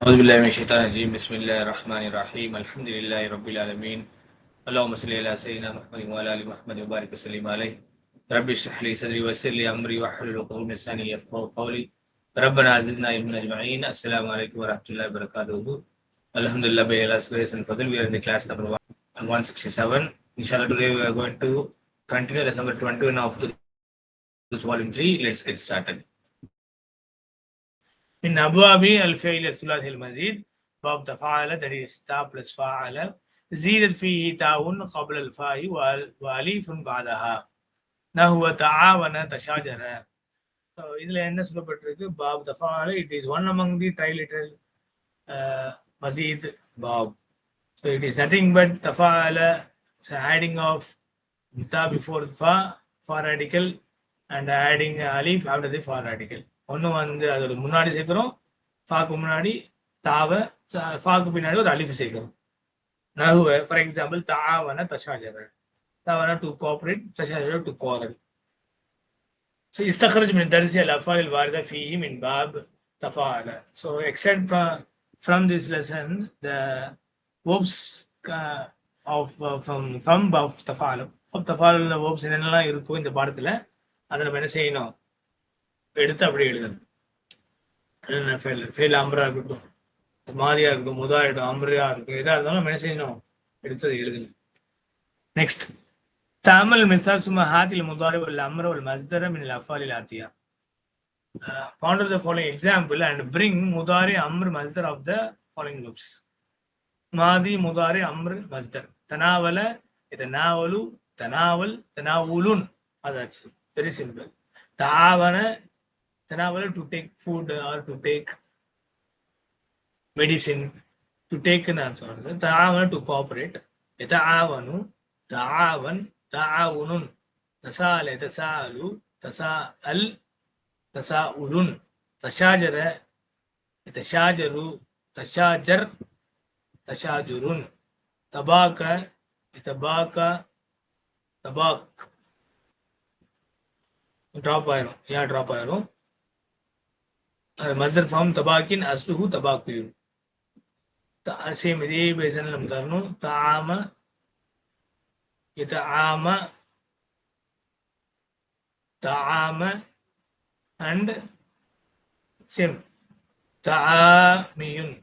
أعوذ بالله من الشيطان الرجيم. بسم الله الرحمن الرحيم. الحمد لله رب العالمين. اللهم صل على سيدنا محمد وعلى آل محمد وبارك وسلم عليه. رب اشرح لي صدري ويسر لي أمري واحلل عقدة من لساني يفقهوا قولي. ربنا زدنا علما أجمعين. السلام عليكم ورحمة الله وبركاته. الحمد لله by Allah's grace and fadl we are in the class number 167 inshallah today we are going to continue lesson number 21 of this volume 3 let's get started. من أبواب الفعل الثلاثي المزيد باب تفاعل that is تا plus فاعل زيدت فيه تاء قبل الفاء وال- وأليف بعدها نهو تعاون تشاجر So, இதுல என்ன சொல்லப்பட்டிருக்கு பாப் தஃபால it is one among the triliteral மசீத் pop So it is nothing but tafa'ala, it's a adding of ta before fa, fa radical, and adding alif after the ஒன்றும் வந்து அதோட முன்னாடி சேர்க்கிறோம் fog முன்னாடி தாவை ஃபாக்கு பின்னாடி ஒரு அலிஃபு சேர்க்கிறோம். நகுவை ஃபார் எக்ஸாம்பிள் தாவன தஷாஜர தாவன டு கோஆப்ரேட் தஷாஜர டு கோரல் ஸோ இஸ்தகரஜ் மின் தரிசி அல் அஃபாயில் வாரித ஃபீஹி மின் பாப் தஃபால. So extend from this lesson the verbs of from ஃபம் of தஃபாலம். ஆஃப் தஃபாலில் ஓப்ஸ் என்னென்னலாம் இருக்கும் இந்த பாடத்தில் அதை நம்ம என்ன செய்யணும்? எடுத்து அப்படியே எழுதணும் ஃபெயில் ஃபெயில் அம்பரா இருக்கட்டும் மாதிரியா இருக்கட்டும் முதாயிடும் அம்பரியா இருக்கும் எதா இருந்தாலும் என்ன செய்யணும்? எடுத்து எழுதணும் நெக்ஸ்ட் தாமல் மிசால் சும்மா ஹாத்தில் முதாரி உள்ள அம்ர உல் மஸ்தரம் இல் அஃபாலில் ஆத்தியா. Ponder the following example and bring முதாரி அம்ர் மஸ்தர் ஆஃப் த ஃபாலோயிங் குரூப்ஸ் மாதி முதாரி அம்ரு மஸ்தர். தனாவல தனாவலு தனாவல் தனாவுலுன். அதாச்சு. வெரி சிம்பிள் தாவன travel to take food or to take medicine. To take ನಾನು சொல்றது தாவன் டு கோஆபரேட் எதாவனு தாவன் தாவுனுன் தசால தசாலு தசா அல் தசா தசாஉலுன் தஷாஜர தஷாஜரு தஷாஜர் தஷாஜுருன் தபாக்க தபாக்க தபாக். ட்ராப் ஆயிரும். ஏன் ட்ராப் ஆயிரும்? மஸ்தர் ஃபார்ம் தபாக்கின் அஸ்லுஹு தபாக்குயுன் சேம் இதே பேசனில் நம்ம தரணும் தாம இது ஆம தாம அண்ட் சேம் தாமியுன்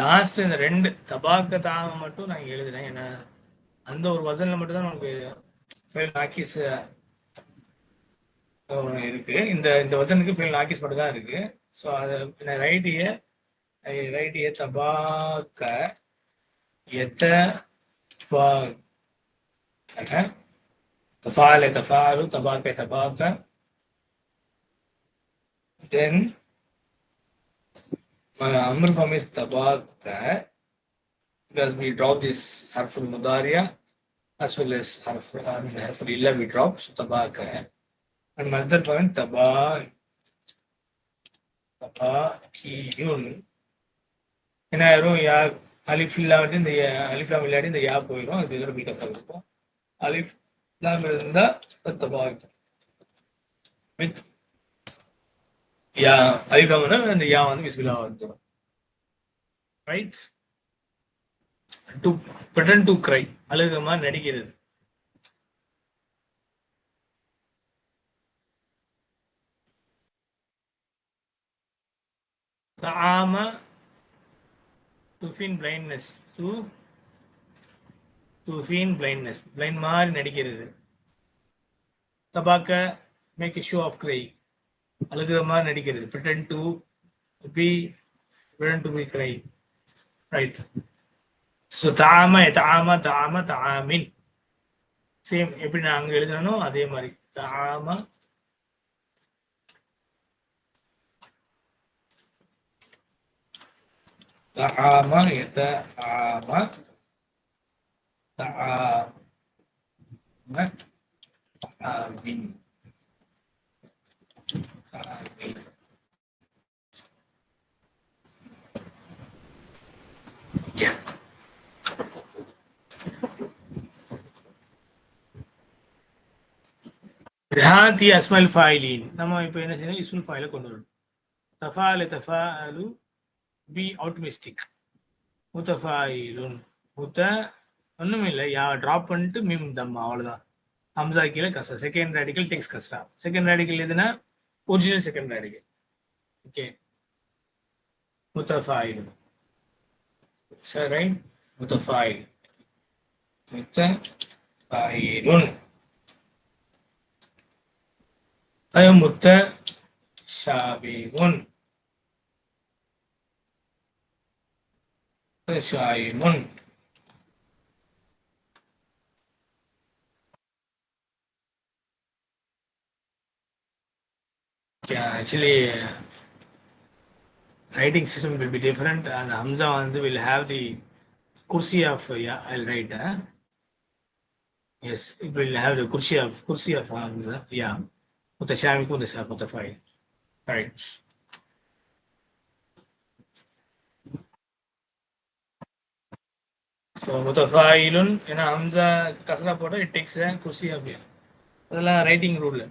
லாஸ்ட் uh, இந்த ரெண்டு தபாக்க தாக மட்டும் நான் எழுதுறேன். ஏன்னா அந்த ஒரு வசனில் மட்டும் தான் நமக்கு நாக்கிஸ் uh, இருக்கு. இந்த இந்த வசனுக்கு ஃபெயில் நாக்கிஸ் மட்டும் தான் இருக்கு. ஸோ அது நான் ரைட்டிய ரைட்டிய தபாக்க எத்த தபால தபாலு தபாக்க தபாக்க. தென் my amr form is tabaka because we drop this harf al mudariya as well as harf I mean harf al illa we drop so tabaka and mother form taba tabakiyun என்ன ஆயிரும் யா அலிஃப் இல்லாட்டி இந்த யா- அலிஃப் லாம் இல்லாட்டி இந்த யா போயிடும் அது இதோட பீட்டா இருக்கும் அலிஃப் லாம் இருந்தா தபாக் வித் யா அலிஃப் அந்த யா வந்து விஸ்மில்லா வந்துடும் right to pretend to cry அழுகமா நடிக்கிறது. தாம to feign blindness to to feign blindness blind மாதிரி நடிக்கிறது. தபாக்க மேக் ஷோ ஆஃப் கிரை அழுகிற நடிக்கிறது. Pretend to be pretend to be cry right so தாம தாம தாம தாமின். சேம் எப்படி நான் அங்கே எழுதினோ அதே மாதிரி. தாம. தாம எத ஆம தாம தாமின். Yeah. ذهاتي أسماء الفاعلين நம்ம இப்போ என்ன செய்யணும் இஸ்முல் ஃபைல கொண்டு வரணும் தஃபால தஃபாலு பி ஆட்டோமிஸ்டிக் முத்தஃபாயிலுன் முத்த ஒன்றும் இல்லை யா ட்ராப் பண்ணிட்டு மீம் தம்மா அவ்வளோதான் ஹம்சா கீழே கசா செகண்ட் ரேடிக்கல் டெக்ஸ் கஸ்ரா செகண்ட் ரேடிக்கல் எதுனா original second radical. Okay. Mutafa'il. Is that right? Mutafa'il. Mutafa'ilun. അയ മുത്ത ഷാബിമുൻ ഷായിമുൻ actually writing system will be different and Hamza வந்து will have the குர்சி of I write as it will have the குர்சி of குர்சி of ஹம்சா யா முத்த ஷாமிக்கு முத்த ஷா முத்த ஃபைல் ரைட் முத்தஃபாயிலுன் ஏன்னா ஹம்சா கசரா போட்டால் இட் டேக்ஸ் குர்சி அப்படியா அதெல்லாம் ரைட்டிங் ரூலில்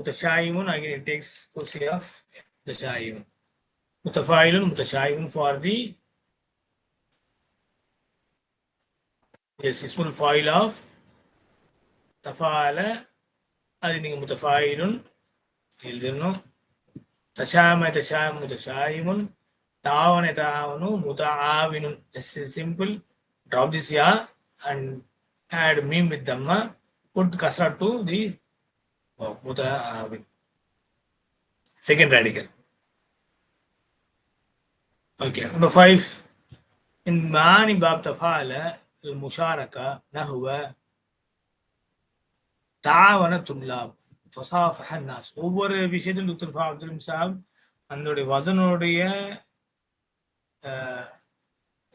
Mutashayun, again it takes kusi of mutashayun. Mutafa'ilun, mutashayun for the yes, ismul fa'il of tafala அது நீங்கள் mutafa'ilun எழுதிடணும் தசாம தசாம் முதசாயிமுன் தாவன தாவனு முத ஆவினும் ஜஸ்ட் சிம்பிள் ட்ராப் திஸ் யா and add meme with dhamma. Put kasra to the to the முதாவின் second radical okay number five in معاني باب تفاعل المشاركة نهو தாவன துல்லாப் தசாஃபஹ நாஸ் ஒவ்வொரு விஷயத்திலும் doctor ஃபா அப்துல் சாப் அதனுடைய வசனுடைய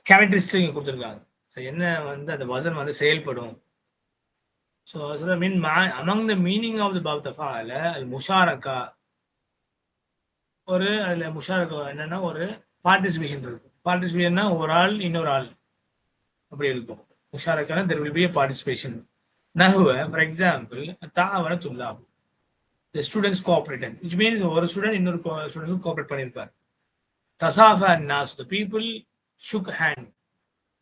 கேரக்டரிஸ்டிக் கொடுத்துருக்காங்க என்ன வந்து அந்த வசன் வந்து செயல்படும் ஸோ சொல்ல mean among the meaning of the pop தஃபால அது முஷாரக்கா ஒரு அதுல முஷாரக்கா என்னன்னா ஒரு பார்ட்டிசிபேஷன் இருக்கும். பார்ட்டிசிபேஷன்னா ஒரு ஆள் இன்னொரு ஆள். அப்படி இருக்கும். முஷாரக்கான தெர் வில் பி பார்ட்டிசிபேஷன் நகுவ ஃபார் எக்ஸாம்பிள் தாவன துல்லாப். The students cooperated it means ஒரு ஸ்டூடெண்ட் இன்னொரு ஸ்டூடெண்ட்ஸும் கோஆப்ரேட் பண்ணியிருப்பார். தசாஃபா நாஸ் த பீப்புள் ஷுக் ஹேண்ட்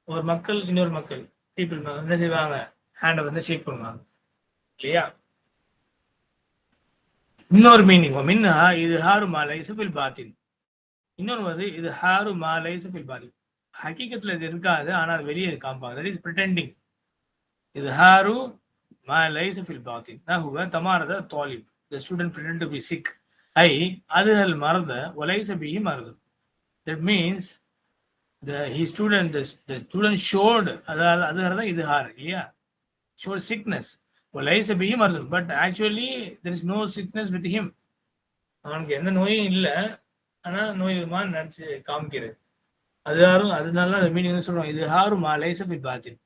ஒரு மக்கள் இன்னொரு மக்கள். பீப்புள் என்ன செய்வாங்க? ஹேண்டை வந்து ஷேக் பண்ணுவாங்க. இல்லையா? இன்னொரு மீனிங் மின்னா இது ஹாரு மாலை சுஃபில் பாத்தின். இன்னொரு வந்து இது ஹாரு மாலை சுஃபில் பாத்தின். ஹக்கீக்கத்தில் இது இருக்காது ஆனால் வெளியே காமிப்பாங்க தட் இஸ் பிரிட்டெண்டிங் இது ஹாரு மா லைஸ் ஃபில் பாத்தின் நஹுவ தமாரத தாலிப். The student pretend to be sick ஐ அதுகள் மறத ஒலைஸ் பிஹி மறத that means the he student the student showed அதாவது அதுகள் தான் இது ஹார் இல்லையா? showed sickness. But actually, there is no sickness with him அவனுக்கு எந்த நோயும் இல்லை. ஆனால் நோய் மாதிரி நினச்சி காமிக்கிறது. அது யாரும் அதனால அந்த மீனிங் சொல்கிறோம் இது ஹாரும் மா லைஸ் of it பாத்தின்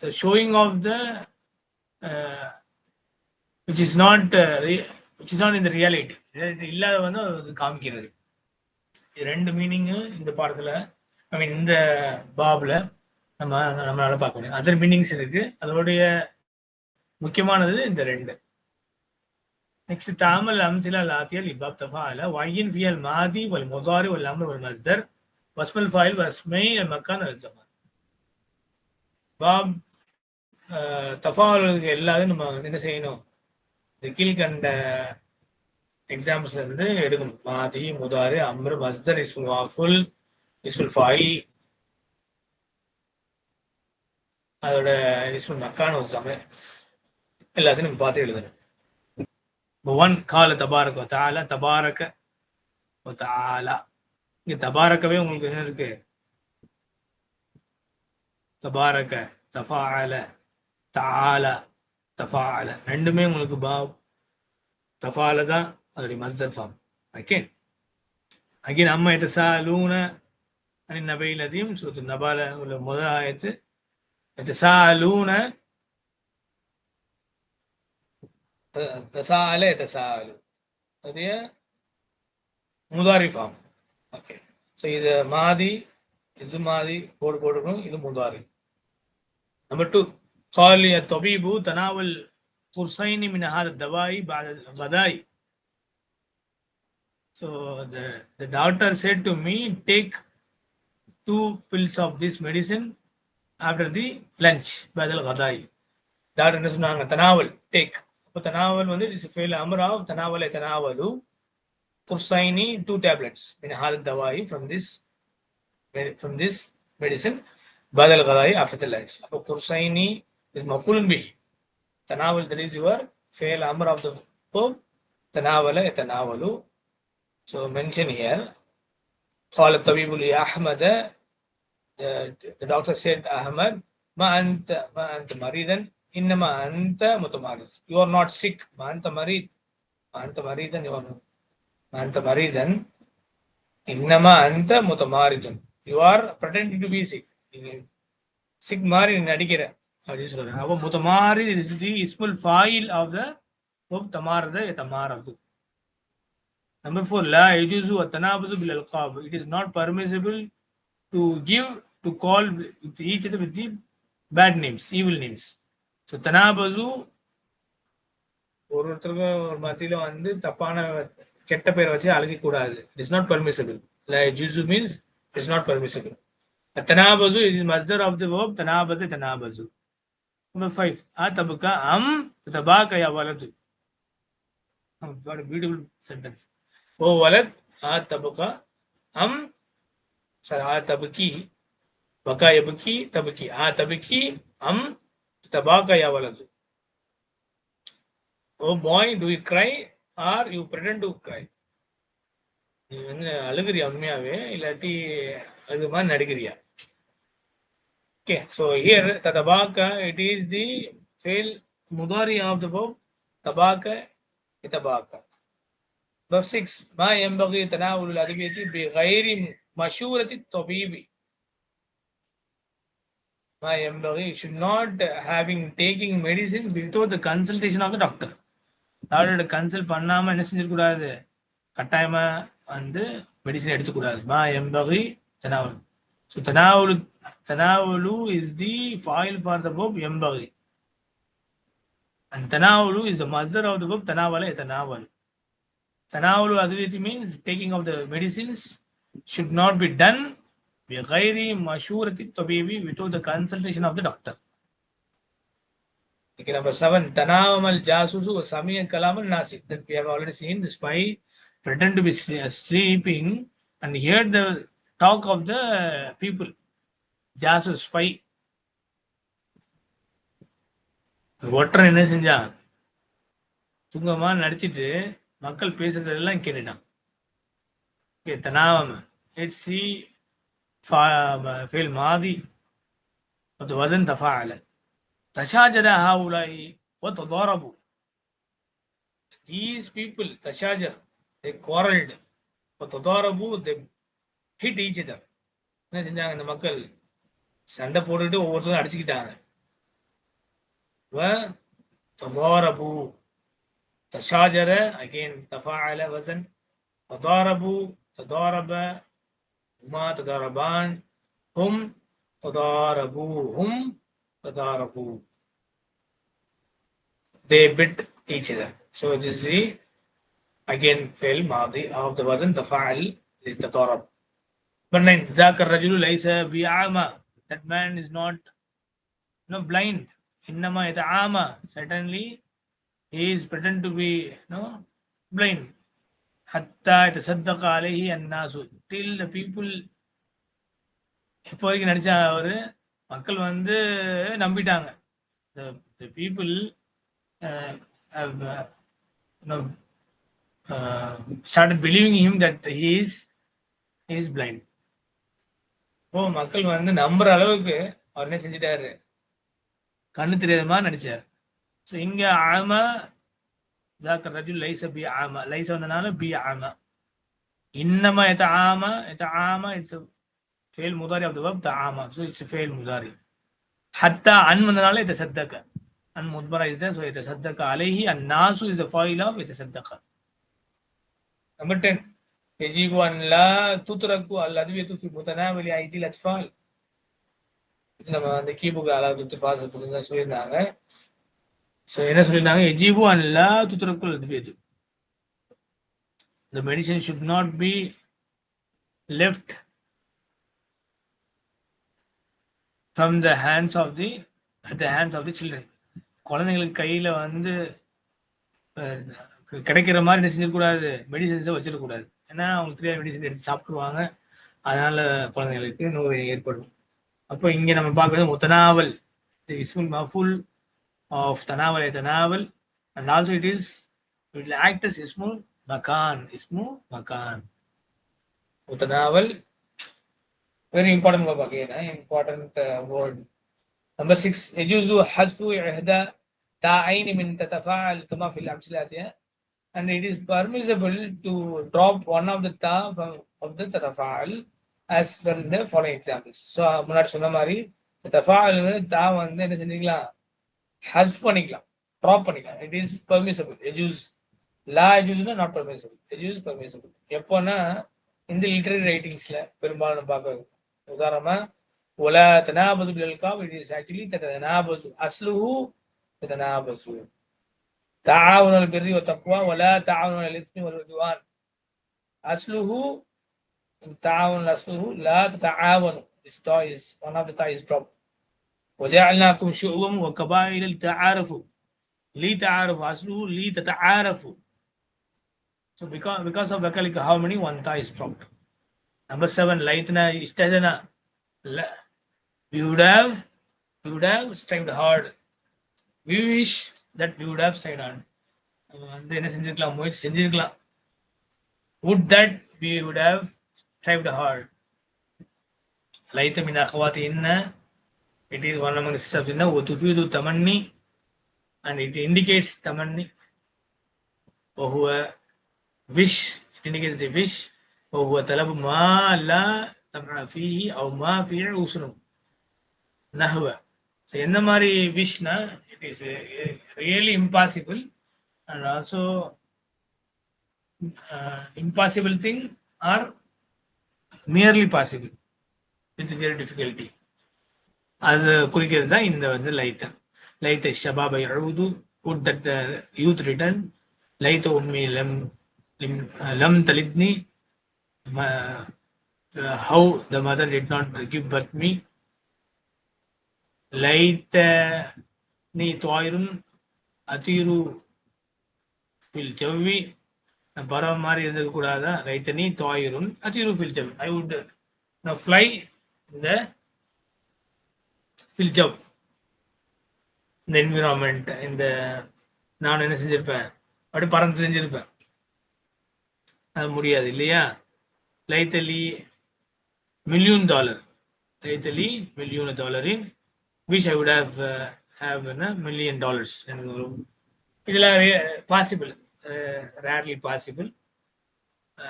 so showing of the which is not which is not இந்த ரியாலிட்டி ரியாலிட்டி இல்லாத வந்து அது காமிக்கிறது. ரெண்டு மீனிங்கு இந்த பாடத்தில் ஐ மீன் இந்த பாபில். நம்ம நம்மளால பார்க்க முடியும். அதர் மீனிங்ஸ் இருக்கு. அதோடைய முக்கியமானது இந்த ரெண்டு. நெக்ஸ்ட் தாமல் அம்சிலா லாத்தியல் இபாப் தஃபால வையின் ஃபியல் மாதி வல் முதாரி வல் அம்ர் வல் மஸ்தர். வஸ்மல் ஃபாயில் வஸ்மை அல் மக்கான் அல் ஜமான். பாப் தஃபாலுக்கு எல்லாத்தையும் நம்ம என்ன செய்யணும்? இந்த கீழ்கண்ட எக்ஸாம்பிள்ஸ் இருந்து எடுக்கணும். மாதி முதாரு அம்ரு மஸ்தர் இஸ்முல் வாஃபுல் இஸ்முல் ஃபாயில் அதோட இஸ்முல் மக்கான ஒரு சமயம் எல்லாத்தையும் நம்ம பார்த்து எழுதணும். ஒன் கால தபாரக் தால தபாரக்க தாலா இங்க தபாரக்கவே உங்களுக்கு என்ன இருக்கு? தபாரக்க தஃபால தால தஃபால. ரெண்டுமே உங்களுக்கு பாப் தஃபால தான் அதோடைய மஸ்தர் ஃபார்ம். ஓகே அகைன் அம்மா எத்தசாலூன அனி நபைலதையும் சுத்து நபால உள்ள முதல் ஆயத்து எத்தசாலூன தசால எத்தசாலு அது முதாரி ஃபார்ம் ஓகே ஸோ இது மாதி இது மாதி போடு போட்டுக்கணும் இது முதாரி number two قال الطبيب تناول قرصين من هذا الدواء بعد الغداء so the the doctor said to me take two pills of this medicine after the lunch بعد الغداء doctor என்ன சொன்னாங்க தனாவல் டேக் அப்போ தனாவல் வந்து இட்ஸ் ஃபெயில் அமராவ் தனாவலை தனாவலு குர்சைனி two tablets من هذا الدواء from this from this medicine بعد الغداء after the lunch அப்போ குர்சைனி is مفعول به تناول that is your fail amr of the verb تناول يتناول so mention here قال الطبيب لأحمد uh, the doctor said, Ahmad, ma anta, maridan, innama anta mutamarid. You are not sick, ma anta marid. Ma maridan, you are not. Ma anta maridan, innama anta mutamaridun. You are pretending to be sick. Sick மாதிரி நடிக்கிற அப்படின்னு சொல்றேன் அப்போ முத்தமாரி is the இஸ்முல் ஃபாயில் of the verb தமாரத தமாரது நம்பர் ஃபோர் லா எஜூசு அத்தனாபுசு பில் அல்காப் it is not permissible to give call with each other with the bad names evil names. So தனாபசு ஒரு ஒருத்தருக்கும் ஒரு மத்தியில வந்து தப்பான கெட்ட பேரை வச்சு அழக கூடாது இட்ஸ் நாட் பர்மிசபிள் ஜூசு மீன்ஸ் இட்ஸ் நாட் பர்மிசபிள் தனாபசு இட் இஸ் மஸ்தர் ஆஃப் தி வேர்ப் தனாபசு தனாபசு நம்பர் ஃபைவ் ஆ தபுக்கா அம் தபாக்கயா வலது வாட் பியூட்டிஃபுல் சென்டென்ஸ் ஓ வலத் ஆ தபுக்கா அம் சார் ஆ தபுக்கி బకా ఎబుకి తబుకి ఆ తబుకి అమ్ తబాక యావలదు ఓ boy do you cry are you pretend to cry நீ வந்து அழுகிறியா உண்மையாவே இல்லாட்டி அது மாதிரி நடிக்கிறியா okay so here the தபாக்க it is the ஃபெயில் முதாரி ஆஃப் த பப் தபாக்க தபாக்க பப் சிக்ஸ் மா எம்பகி தனாவுல் அதிபியத்தி பி கைரி மஷூரத்தி தொபீபி employee should not having taking medicine without the consult பண்ணாம என்ன செஞ்சிடக்கூடாது கட்டாயமா வந்து மெடிசன் எடுத்துக்கூடாது மா எம்பகை தனாவுல் ஸோ தனாவுலு தனாவுலு இஸ் தி ஃபாயில் ஃபார் த போப் எம்பகை அண்ட் தனாவுலு இஸ் த மஸ்தர் ஆஃப் த போப் தனாவல தனாவல் தனாவுலு அதுவிட் means taking of the medicines should not be done بغير مشورة الطبيب without the consultation of the doctor. Okay, number seven, Tanawam al Jasusu was Sami and Kalam al Nasik. That we have already seen the spy pretend to be sle- sleeping and heard the talk of the people. Jasus spy. ஒற்றன் என்ன செஞ்சான் தூங்கமா நடிச்சிட்டு மக்கள் பேசுறதெல்லாம் கேட்டுட்டான் Okay, تناوم let's see فا- في الماضي وزن تفاعل تشاجر هؤلاء وتضاربوا these people تشاجر they quarreled وتضاربوا they hit each other என்ன செஞ்சாங்க இந்த மக்கள் சண்டை போட்டுட்டு ஒவ்வொருத்தரும் அடிச்சுக்கிட்டாங்க وتضاربوا تشاجر again تفاعل وزن تضاربوا تضارب هما تضاربان هم تضاربوا هم تضاربوا they bit each other so it is the again fail ماضي of the وزن تفاعل is تضارب but nine ذاك الرجل ليس بأعمى that man is not no blind إنما يتعامى certainly he is pretend to be no blind ஹத்தா தசத்தக அலைஹி அன்னாசு டில் the people இப்போ வரைக்கும் நடிச்சா அவரு மக்கள் வந்து நம்பிட்டாங்க. The people start believing him that he's is blind ஓ மக்கள் வந்து நம்புற அளவுக்கு அவர் என்ன செஞ்சிட்டாரு? கண்ணு தெரியாத மாதிரி நடிச்சார். ஸோ இங்கே ஆமா ذاك الرجل ليس بعامة ليس வந்தனால بعامة إنما يتعامى يتعامى it's a فعل مضارع of the verb تعامى so it's a فعل مضارع حتى عن வந்தனால يتصدق عن مضمرة is there so يتصدق عليه الناس is the file of يتصدق number 10 يجب أن لا تترك الأدوية في متناول أيدي الأطفال இது நம்ம அந்த கீபுக்கு அதாவது ஃபாஸ் சொல்லியிருந்தாங்க ஸோ என்ன சொல்லியிருந்தாங்க? எஜிபு அண்ட் லா துத்துரக்குள் அத்வியது the medicine should not be left from the hands of the at the hands of the children. குழந்தைங்களுக்கு கையில வந்து கிடைக்கிற மாதிரி என்ன செஞ்சிடக்கூடாது? மெடிசன்ஸை வச்சிடக்கூடாது. ஏன்னா அவங்களுக்கு தெரியாத மெடிசன் எடுத்து சாப்பிடுவாங்க அதனால குழந்தைங்களுக்கு நோய் ஏற்படும். அப்போ இங்க நம்ம பார்க்கறது முத்தனாவல். இஸ்முல் மஃபுல் of தனாவல் தனாவல் and also it is it will act as ismu makan ismu makan mutanawal very important verb again eh? important uh, word number six يجوز حذف إحدى تاءين من تتفاعل كما في الأمثلة الآتية and it is permissible to drop one of the ta from of the تتفاعل as per the following examples so முன்னாடி சொன்ன மாதிரி தஃபால் தா வந்து என்ன செஞ்சுக்கலாம் urge பண்ணிக்கலாம். Drop பண்ணிக்கலாம். It is permissible எஜூஸ் லா எஜூஸ்னா நாட் பெர்மிசபிள் எஜூஸ் பெர்மிசபிள் எப்போன்னா இந்த லிட்டரரி ரைட்டிங்ஸ்ல பெரும்பாலும் பார்க்க உதாரணமா ஒலா தனாபசு எல்காம் இட் இஸ் ஆக்சுவலி தனாபசு அஸ்லுஹு தனாபசு தாவுனல் பெரிய தக்குவா ஒலா தாவுனல் இஸ்மி ஒரு ஜுவான் அஸ்லுஹு தாவுனல் அஸ்லுஹு லா தாவனு திஸ் தா இஸ் ஒன் ஆஃப் த தா is drop وجعلناكم شعوبا وقبائل لتعارفوا لتعارفوا اصله لتتعارفوا so because because of Vakalika, how many one tie is dropped number seven lightna istadana La- we would have we would have strived hard we wish that we would have stayed on நம்ம வந்து என்ன செஞ்சிருக்கலாம் முயற்சி செஞ்சிருக்கலாம் would that we would have strived hard லைத்த மின் அகவாத்தி என்ன It is one among the steps in the Utufidu Tamanni and it indicates Tamanni or who wish, it indicates the wish or who talabu ma la tam'a fihi or ma fihi usrum nahwa. So, என்ன மாதிரி விஷ்னா it is really impossible and also impossible thing or nearly possible with very difficulty அது குறிக்கிறது தான் இந்த வந்து லைத்தன் லைத்த ஷபாபை அழுது would that youth return லைத்த உண்மை லம் lim- லம் தலித்னி how the mother did not give birth me லைத்த நீ துவாயிரும் அதிரு ஃபில் செவ்வி பறவை மாதிரி இருந்திருக்க கூடாதா? லைத்தனி துவாயிரும் அதிரு ஃபில் செவ்வி ஐ வுட் ஃப்ளை இந்த ஃபில் ஜவ் இந்த என்விரான்மெண்ட் இந்த நான் என்ன செஞ்சிருப்பேன்? அப்படி பறந்து செஞ்சிருப்பேன். அது முடியாது இல்லையா? லைத்தலி மில்லியன் டாலர் லைத்தலி million டாலரின் wish I would have have என்ன? மில்லியன் டாலர்ஸ் எனக்கு ஒரு இதெல்லாம் பாசிபிள் ரேர்லி பாசிபிள்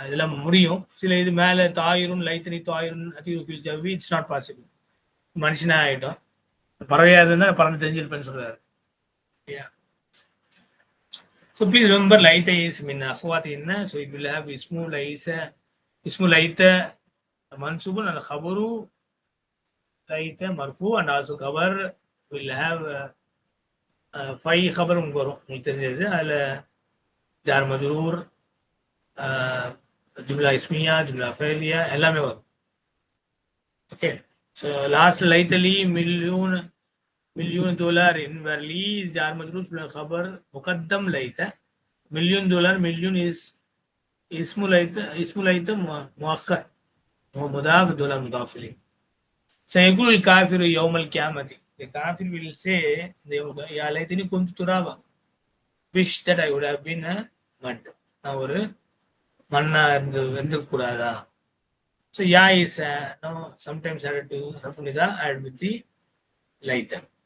இதெல்லாம் முடியும். சில இது மேலே தாயிரும் லைத்தனி தாயிரும் அதிகம் ஃபீல் ஜவ்வி இட்ஸ் நாட் பாசிபிள் மனுஷனா ஆயிட்டோம் பறவையா இருந்தா பறந்து தெரிஞ்சிருப்பேன்னு சொல்றாரு. ஸோ ப்ளீஸ் ரிமெம்பர் லைத்த இஸ் மின் அஹ்வாத் என்ன ஸோ இட் வில் ஹேவ் இஸ்மு லைச இஸ்மு லைத்த மன்சூபுன் அல் ஹபரு லைத்த மர்ஃபூ அண்ட் ஆல்சோ கவர் வில் ஹேவ் ஃபைவ் கபர் உங்களுக்கு வரும் உங்களுக்கு தெரிஞ்சது. அதில் ஜார் மஜ்ரூர் ஜும்லா இஸ்மியா ஜும்லா ஃபேலியா எல்லாமே வரும் ஓகே ஸோ லாஸ்ட் லைத்தலி மில்லியூன் மில்லியூன் டாலர் இன் வரலி ஜார் மஜ்ரூர் ஜும்லா கபர் முகத்தம் லைத்த million dollar million is اسمه ليت اسمه ليت مؤخر هو مضاف دولار مضاف إليه سيقول الكافر يوم القيامة the kafir will say يا ليتني كنت ترابا wish that I would have been a mud நான் ஒரு மண்ணா இருந்து இருந்திருக்க கூடாதா So, yeah, is uh, no sometimes I added to Rafunida added with the lighter.